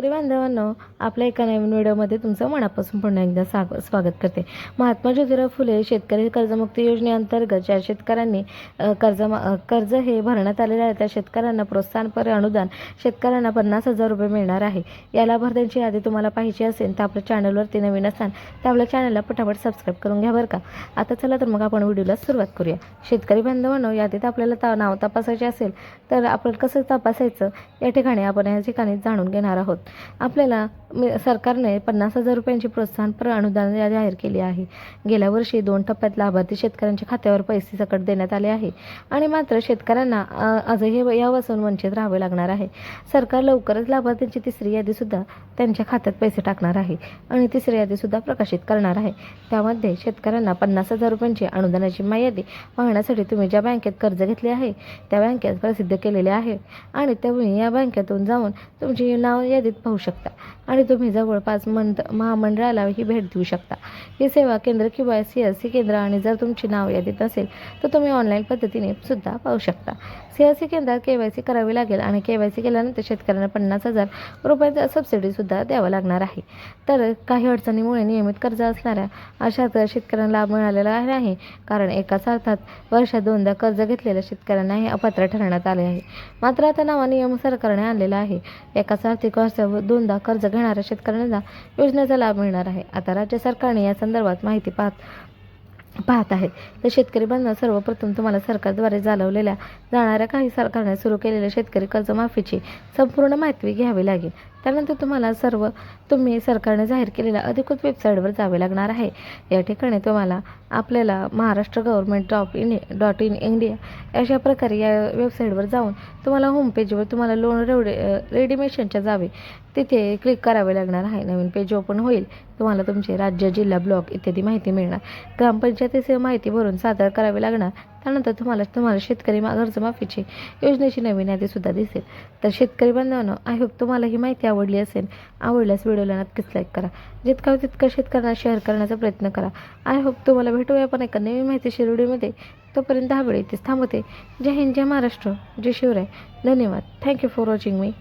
शेतकरी बांधवांनो आपल्या एका नवीन व्हिडिओमध्ये तुमचं मनापासून पुन्हा एकदा साग स्वागत करते. महात्मा ज्योतिराव फुले शेतकरी कर्जमुक्ती योजनेअंतर्गत ज्या शेतकऱ्यांनी कर्ज कर्ज हे भरण्यात आलेले आहे त्या शेतकऱ्यांना प्रोत्साहनपर अनुदान शेतकऱ्यांना पन्नास हजार रुपये मिळणार आहे. या लाभार्थ्यांची यादी तुम्हाला पाहिजे असेल तर आपल्या चॅनलवरती नवीन असाल तर आपल्या चॅनलला पटापट सबस्क्राईब करून घ्या बरं का. आता चला तर मग आपण व्हिडिओला सुरुवात करूया. शेतकरी बांधवांनो यादीत आपल्याला ता नाव तपासायचे असेल तर आपण कसं तपासायचं? या ठिकाणी आपण या ठिकाणी जाणून घेणार आहोत. आपल्याला सरकारने पन्नास हजार रुपयांची प्रोत्साहनपर अनुदान जाहीर केली आहे. गेल्या वर्षी दोन टप्प्यात लाभार्थी शेतकऱ्यांच्या खात्यावर पैसे सकट देण्यात आले आहे आणि मात्र शेतकऱ्यांना आजही यापासून वंचित राहावे लागणार आहे. सरकार लवकरच लाभार्थ्यांची तिसरी यादीसुद्धा त्यांच्या खात्यात पैसे टाकणार आहे आणि तिसरी यादीसुद्धा प्रकाशित करणार आहे. त्यामध्ये शेतकऱ्यांना पन्नास हजार रुपयांची अनुदानाची मायादी पाहण्यासाठी तुम्ही ज्या बँकेत कर्ज घेतले आहे त्या बँकेत प्रसिद्ध केलेले आहे आणि तुम्ही या बँकेतून जाऊन तुमची नाव यादी यादीत पाहू शकता. आणि तुम्ही जवळपास मंड महामंडळाला ही भेट देऊ शकता. ही सेवा केंद्र किंवा सी एस सी केंद्र आणि जर तुमची नाव यादीत असेल तर तुम्ही ऑनलाईन पद्धतीने सुद्धा पाहू शकता. सी एस सी केंद्रात के वाय सी करावी लागेल आणि के वाय सी केल्यानंतर शेतकऱ्यांना पन्नास हजार रुपयाचा सबसिडीसुद्धा द्यावा लागणार आहे. तर काही अडचणीमुळे नियमित कर्ज असणाऱ्या अशा शेतकऱ्यांना लाभ मिळालेला आहे कारण एकाच अर्थात वर्षात दोनदा कर्ज घेतलेल्या शेतकऱ्यांना हे अपात्र ठरवण्यात आले आहे. मात्र आता नवा नियम सरकारने आणलेला आहे. एकाच आर्थिक वर्षावर दोनदा कर्ज घेणाऱ्या शेतकऱ्यांना योजनेचा लाभ मिळणार आहे. आता राज्य सरकारने या संदर्भात माहिती पाहत पाहत आहेत. तर शेतकरी बंधन सर्वप्रथम तुम्हाला सरकारद्वारे चालवलेल्या जाणाऱ्या काही सरकारने सुरू केलेल्या शेतकरी कर्जमाफीची संपूर्ण माहिती घ्यावी लागेल. त्यानंतर तुम्हाला सर्व तुम्ही सरकारने जाहीर केलेल्या अधिकृत वेबसाईटवर जावे लागणार आहे. या ठिकाणी तुम्हाला आपल्याला Maharashtra government dot in dot in India अशा प्रकारे या वेबसाईटवर जाऊन तुम्हाला होमपेजवर तुम्हाला लोन रेवडे रेडिमेशनच्या जावे तिथे क्लिक करावे लागणार आहे. नवीन पेज ओपन होईल तुम्हाला तुमचे राज्य जिल्हा ब्लॉक इत्यादी माहिती मिळणार. ग्रामपंचायतीचे माहिती भरून सादर करावी लागणार. त्यानंतर तुम्हाला तुम्हाला शेतकरी कर्जमाफीची योजनेची नवीन यादीसुद्धा दिसेल. तर शेतकरी बांधवांनो आय होप तुम्हाला ही माहिती आवडली असेल. आवडल्यास व्हिडिओला नक्कीच लाईक करा. जितका तितका शेतकऱ्यांना शेअर करण्याचा प्रयत्न करा. आय होप तुम्हाला भेटूया पण एका नवीन माहितीशीर व्हिडिओमध्ये. तोपर्यंत हा वेळ इथेच थांबवते. जय हिंद जय महाराष्ट्र जय शिवराय. धन्यवाद. Thank you for watching me